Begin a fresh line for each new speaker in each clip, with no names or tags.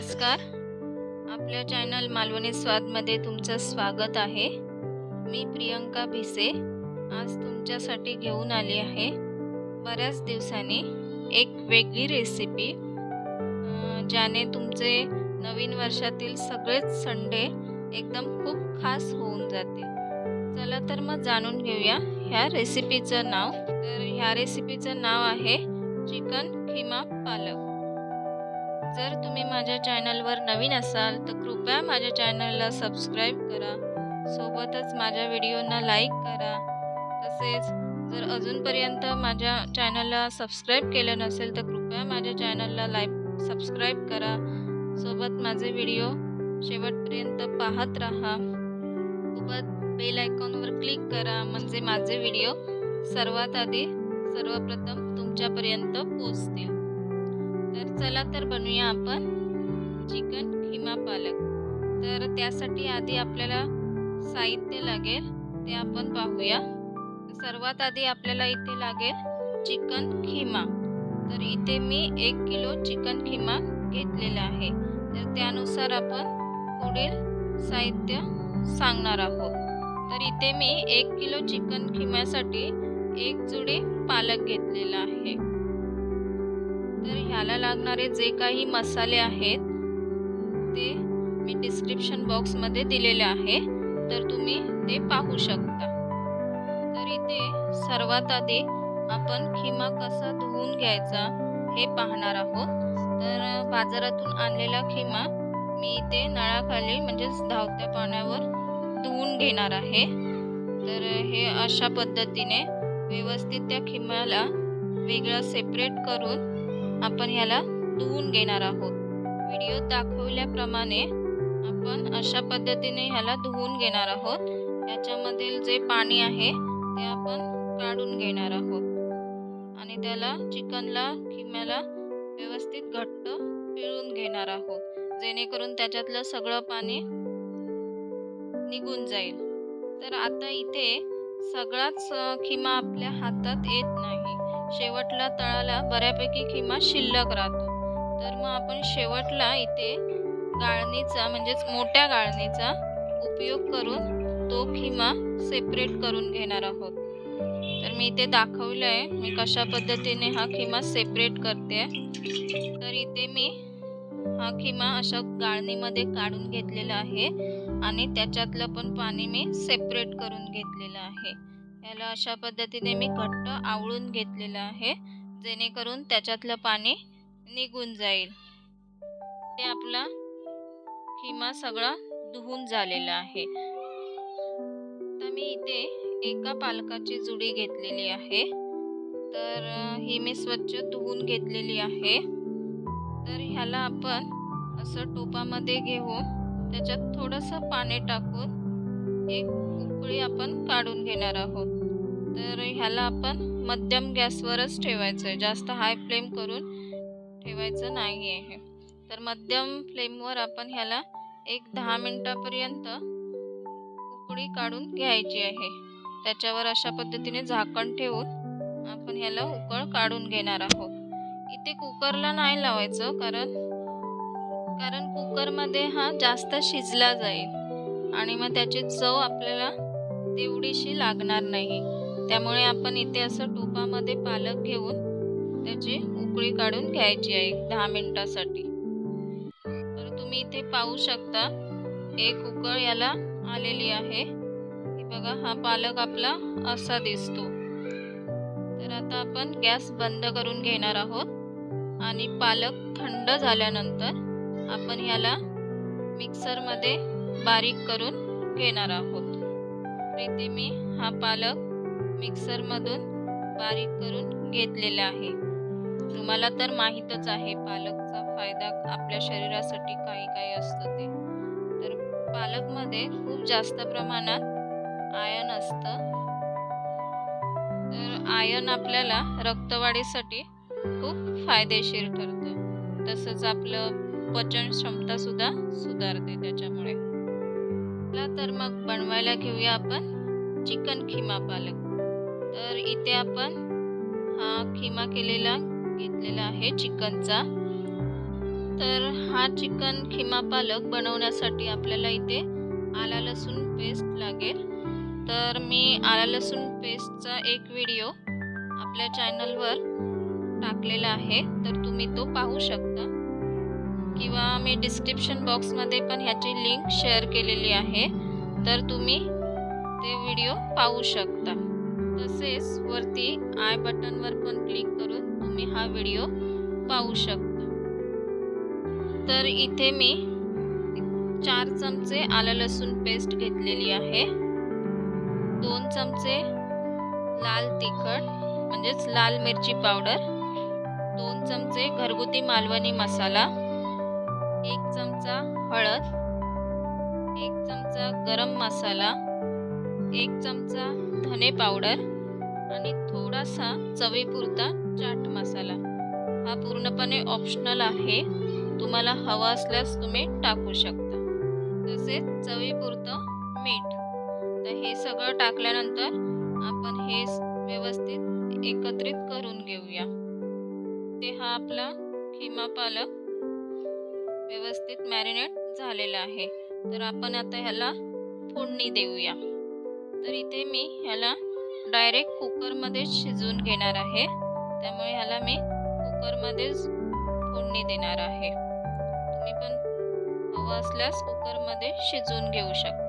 नमस्कार. आपल्या चॅनल मालवणी स्वादमध्ये तुमचं स्वागत आहे. मी प्रियंका भिसे. आज तुमच्यासाठी घेऊन आली आहे बऱ्याच दिवसांनी एक वेगळी रेसिपी ज्याने तुमचे नवीन वर्षातील सगळेच संडे एकदम खूप खास होऊन जाते चला तर मग जाणून घेऊया ह्या रेसिपीचं नाव. तर ह्या रेसिपीचं नाव आहे चिकन खिमा पालक. जर तुम्ही माझ्या चॅनलवर नवीन असाल तर कृपया माझ्या चॅनलला सबस्क्राईब करा. सोबतच माझ्या व्हिडिओना लाईक करा. तसेच जर अजूनपर्यंत माझ्या चॅनलला सबस्क्राईब केलं नसेल तर कृपया माझ्या चॅनलला लाईक सबस्क्राईब करा. सोबत माझे व्हिडिओ शेवटपर्यंत पाहत राहा. सोबत बेल आयकॉनवर क्लिक करा म्हणजे माझे व्हिडिओ सर्वात आधी सर्वप्रथम तुमच्यापर्यंत पोचतील तर चला तर बनवूया आपण चिकन खिमा पालक. तर त्यासाठी आधी आपल्याला साहित्य लागेल ते आपण पाहूया. सर्वात आधी आपल्याला इथे लागेल चिकन खिमा. तर इथे मी एक किलो चिकन खिमा घेतलेला आहे. तर त्यानुसार आपण पुढील साहित्य सांगणार आहोत. तर इथे मी एक किलो चिकन खिम्यासाठी एक जुडी पालक घेतलेला आहे. ह्याला लागणारे जे काही मसाले आहेत ते मी डिस्क्रिप्शन बॉक्समध्ये दिलेले आहे. तर तुम्ही ते पाहू शकता. तर इथे सर्वात आधी आपण खिमा कसा धुवून घ्यायचा हे पाहणार आहोत. तर बाजारातून आणलेला खिमा मी इथे नळाखाली म्हणजेच धावत्या पाण्यावर धुवून घेणार आहे. तर हे अशा पद्धतीने व्यवस्थित त्या खिम्याला वेगळं सेपरेट करून आपण ह्याला धुवून घेणार आहोत. व्हिडिओ दाखवल्याप्रमाणे आपण अशा पद्धतीने ह्याला धुवून घेणार आहोत. याच्यामधील जे पाणी आहे ते आपण काढून घेणार आहोत. आणि त्याला चिकनला किम्याला व्यवस्थित घट्ट पिळून घेणार आहोत. जेणेकरून त्याच्यातलं सगळं पाणी निघून जाईल. तर आता इथे सगळाच खिमा आपल्या हातात येत नाही. शेवटला तळाला बऱ्यापैकी किमा शिल्लक राहतो. तर मग आपण शेवटला इथे गाळणीचा म्हणजेच मोठ्या गाळणीचा उपयोग करून तो खिमा सेपरेट करून घेणार आहोत. तर मी इथे दाखवलं आहे मी कशा पद्धतीने हा खिमा सेपरेट करते. तर इथे मी हा खिमा अशा गाळणीमध्ये काढून घेतलेला आहे आणि त्याच्यातलं पण पाणी मी सेपरेट करून घेतलेलं आहे. याला अशा पद्धतीने मी घट्ट आवळून घेतलेलं आहे जेणेकरून त्याच्यातलं पाणी निघून जाईल. ते आपला खिमा सगळा धुवून झालेला आहे. तर मी इथे एका पालकाची जुडी घेतलेली आहे. तर ही मी स्वच्छ धुवून घेतलेली आहे. तर ह्याला आपण असं टोपामध्ये घेऊन त्याच्यात थोडंसं पाणी टाकून एक उकळी आपण काढून घेणार आहोत. तर ह्याला आपण मध्यम गॅसवरच ठेवायचं आहे जास्त हाय फ्लेम करून ठेवायचं नाही आहे तर मध्यम फ्लेमवर आपण ह्याला एक दहा मिनटापर्यंत उकळी काढून घ्यायची आहे. त्याच्यावर अशा पद्धतीने झाकण ठेवून आपण ह्याला उकळ काढून घेणार आहोत. इथे कुकरला नाही लावायचं कारण कारण कुकरमध्ये हा जास्त शिजला जाईल आणि मग त्याची चव आपल्याला तेवढीशी लागणार नाही. त्यामुळे आपण इथे असं टोपामध्ये पालक घेऊन त्याची उकळी काढून घ्यायची आहे एक दहा मिनिटासाठी. तर तुम्ही इथे पाहू शकता एक उकळ याला आलेली आहे. बघा हा पालक आपला असा दिसतो. तर आता आपण गॅस बंद करून घेणार आहोत आणि पालक थंड झाल्यानंतर आपण ह्याला मिक्सरमध्ये बारीक करून घेणार आहोत. इथे मी हा पालक मिक्सरमधून बारीक करून घेतलेलं आहे. तुम्हाला तर माहीतच आहे पालकचा फायदा आपल्या शरीरासाठी काही काही असतं ते. तर पालकमध्ये खूप जास्त प्रमाणात आयन असतं. तर आयन आपल्याला रक्तवाढीसाठी खूप फायदेशीर ठरतं. तसंच आपलं पचन क्षमता सुद्धा सुधारते त्याच्यामुळे. तर मग बनवायला घेऊया आपण चिकन खिमा पालक. तर इथे आपण हा खिमा केलेला घेतलेला आहे चिकनचा. तर हा चिकन खिमा पालक बनवण्यासाठी आपल्याला इथे आला लसूण पेस्ट लागेल. तर मी आला लसूण पेस्टचा एक व्हिडिओ आपल्या चॅनलवर टाकलेला आहे. तर तुम्ही तो पाहू शकता. किंवा मी डिस्क्रिप्शन बॉक्समध्ये पण ह्याची लिंक शेअर केलेली आहे. तर तुम्ही ते व्हिडिओ पाहू शकता. तसेच वरती आय बटनवर पण क्लिक करून तुम्ही हा व्हिडिओ पाहू शकता. तर इथे मी चार चमचे आलं लसूण पेस्ट घेतलेली आहे. दोन चमचे लाल तिखट म्हणजेच लाल मिरची पावडर दोन चमचे घरगुती मालवणी मसाला एक चमचा हळद एक चमचा गरम मसाला एक चमचा धने पावडर आणि थोडासा चवीपुरता चाट मसाला. हा पूर्णपणे ऑप्शनल आहे. तुम्हाला हवा असल्यास तुम्ही टाकू शकता. तसेच चवीपुरतं मीठ. तर हे सगळं टाकल्यानंतर आपण हे व्यवस्थित एकत्रित करून घेऊया. ते हा आपला खिमा पालक व्यवस्थित मॅरिनेट झालेला आहे. तर आपण आता ह्याला फोडणी देऊया. तर इथे मी ह्याला डायरेक्ट कुकरमध्ये शिजवून घेणार आहे. त्यामुळे ह्याला मी कुकरमध्येच फोडणी देणार आहे. तुम्ही पण हवं असल्यास कुकरमध्ये शिजवून घेऊ शकता.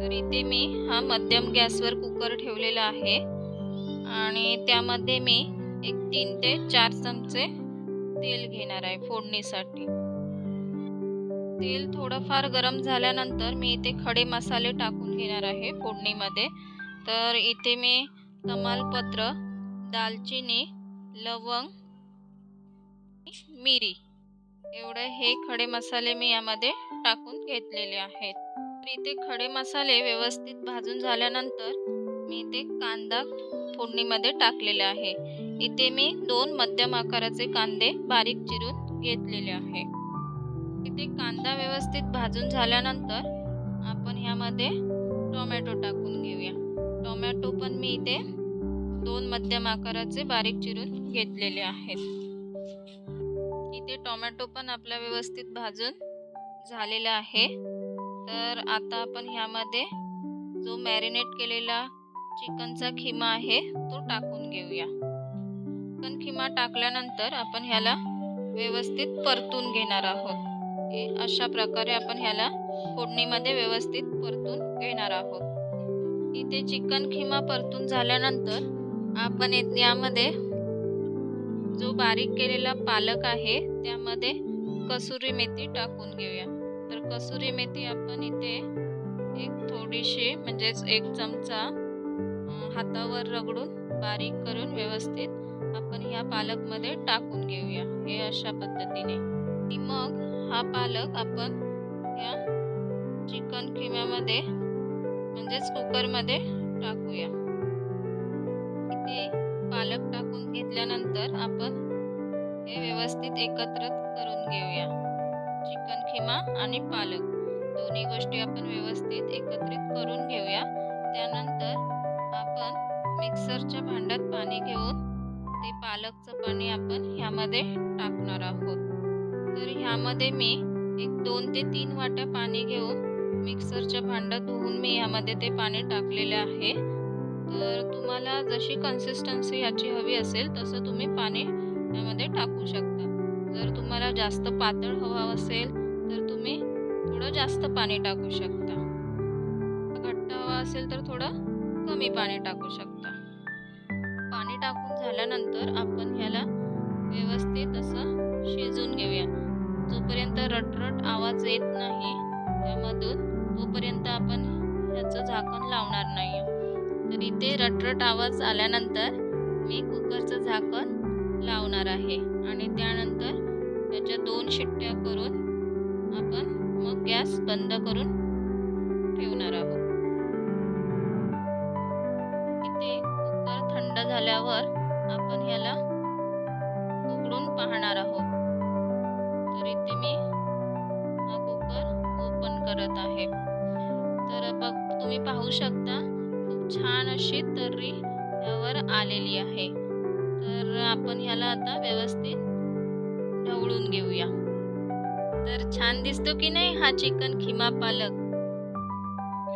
तर इथे मी हा मध्यम गॅसवर कुकर ठेवलेला आहे. आणि त्यामध्ये मी एक तीन ते चार चमचे तेल घेणार आहे फोडणीसाठी. तेल थोडंफार गरम झाल्यानंतर मी इथे खडे मसाले टाकून घेणार आहे फोडणीमध्ये. तर इथे मी तमालपत्र दालचिनी लवंग मिरी एवढे हे खडे मसाले मी यामध्ये टाकून घेतलेले आहेत. तर इथे खडे मसाले व्यवस्थित भाजून झाल्यानंतर मी इथे कांदा फोडणीमध्ये टाकलेले आहे. इथे मी दोन मध्यम आकाराचे कांदे बारीक चिरून घेतलेले आहे. इथे कांदा व्यवस्थित भाजून झाल्यानंतर आपण ह्यामध्ये टोमॅटो टाकून घेऊया. टोमॅटो पण मी इथे दोन मध्यम आकाराचे बारीक चिरून घेतलेले आहेत. इथे टोमॅटो पण आपला व्यवस्थित भाजून झालेला आहे. तर आता आपण ह्यामध्ये जो मॅरिनेट केलेला चिकनचा खिमा आहे तो टाकून घेऊया. चिकन खिमा टाकल्यानंतर आपण ह्याला व्यवस्थित परतून घेणार आहोत. हे अशा प्रकारे आपण ह्याला फोडणीमध्ये व्यवस्थित परतून घेणार आहोत. इथे चिकन खिमा परतून झाल्यानंतर आपण यामध्ये जो बारीक केलेला पालक आहे त्यामध्ये कसुरी मेथी टाकून घेऊया. तर कसुरी मेथी आपण इथे एक थोडीशी म्हणजेच एक चमचा हातावर रगडून बारीक करून व्यवस्थित आपण ह्या पालकमध्ये टाकून घेऊया. हे अशा पद्धतीने. मग हा पालक आपण या चिकन किम्यामध्ये म्हणजेच कुकरमध्ये टाकूया. इथे पालक टाकून घेतल्यानंतर आपण हे व्यवस्थित एकत्र करून घेऊया. चिकन खिमा आणि पालक दोन्ही गोष्टी आपण व्यवस्थित एकत्रित करून घेऊया. त्यानंतर आपण मिक्सरच्या भांड्यात पाणी घेऊन ते पालकचं पाणी आपण ह्यामध्ये टाकणार आहोत. ह्यामध्ये मी एक दोन ते तीन वाट्या पाणी घेऊन मिक्सरच्या भांड्यात धुवून मी ह्यामध्ये ते पाणी टाकलेले आहे. तर तुम्हाला जशी कन्सिस्टन्सी ह्याची हवी असेल तसं तुम्ही पाणी यामध्ये टाकू शकता. जर तुम्हाला जास्त पातळ हवा असेल तर तुम्ही थोडं जास्त पाणी टाकू शकता. घट्ट हवा असेल तर थोडं कमी पाणी टाकू शकता. पाणी टाकून झाल्यानंतर आपण ह्याला व्यवस्थित असं शिजून घेऊया. जोपर्यंत रटरट आवाज येत नाही त्यामधून तोपर्यंत आपण ह्याचं झाकण लावणार नाही. तर इथे रटरट आवाज आल्यानंतर मी कुकरचं झाकण लावणार आहे आणि त्यानंतर त्याच्या दोन शिट्ट्या करून आपण मग गॅस बंद करून ठेवणार आहोत. इथे कुकर थंड झाल्यावर आपण ह्याला करत आहे. तर बघ तुम्ही पाहू शकता खूप छान अशी तर्री यावर आलेली आहे. तर आपण ह्याला आता व्यवस्थित ढवळून घेऊया. तर छान दिसतो की नाही हा चिकन खिमा पालक?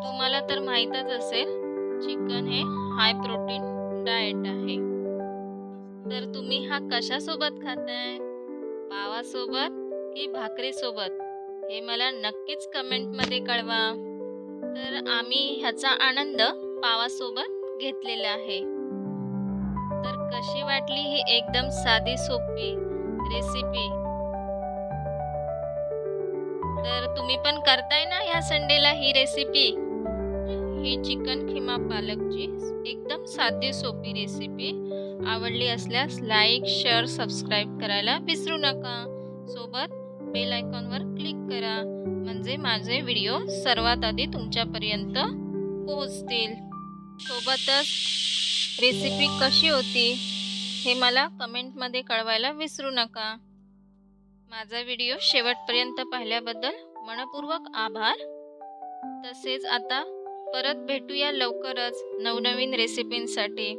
तुम्हाला तर माहीतच असेल चिकन हे हाय प्रोटीन डाएट आहे. तर तुम्ही हा कशासोबत खाताय? पावासोबत की भाकरीसोबत? हे मला नक्कीच कमेंटमध्ये कळवा. तर आम्ही ह्याचा आनंद पावासोबत घेतलेला आहे. तर कशी वाटली ही एकदम साधी सोपी रेसिपी तर तुम्ही पण करताय ना ह्या संडेला ही रेसिपी ही चिकन खिमा पालकची एकदम साधी सोपी रेसिपी आवडली असल्यास लाईक शेअर सबस्क्राईब करायला विसरू नका. सोबत बेल आयकॉनवर क्लिक करा. म्हणजे माझे व्हिडिओ सर्वात आधी तुमच्यापर्यंत पोहोचतील. सोबतच रेसिपी कशी होती हे मला कमेंटमध्ये कळवायला विसरू नका. माझा व्हिडिओ शेवटपर्यंत पाहिल्याबद्दल मनपूर्वक आभार. तसेच आता परत भेटूया लवकरच नवनवीन रेसिपींसाठी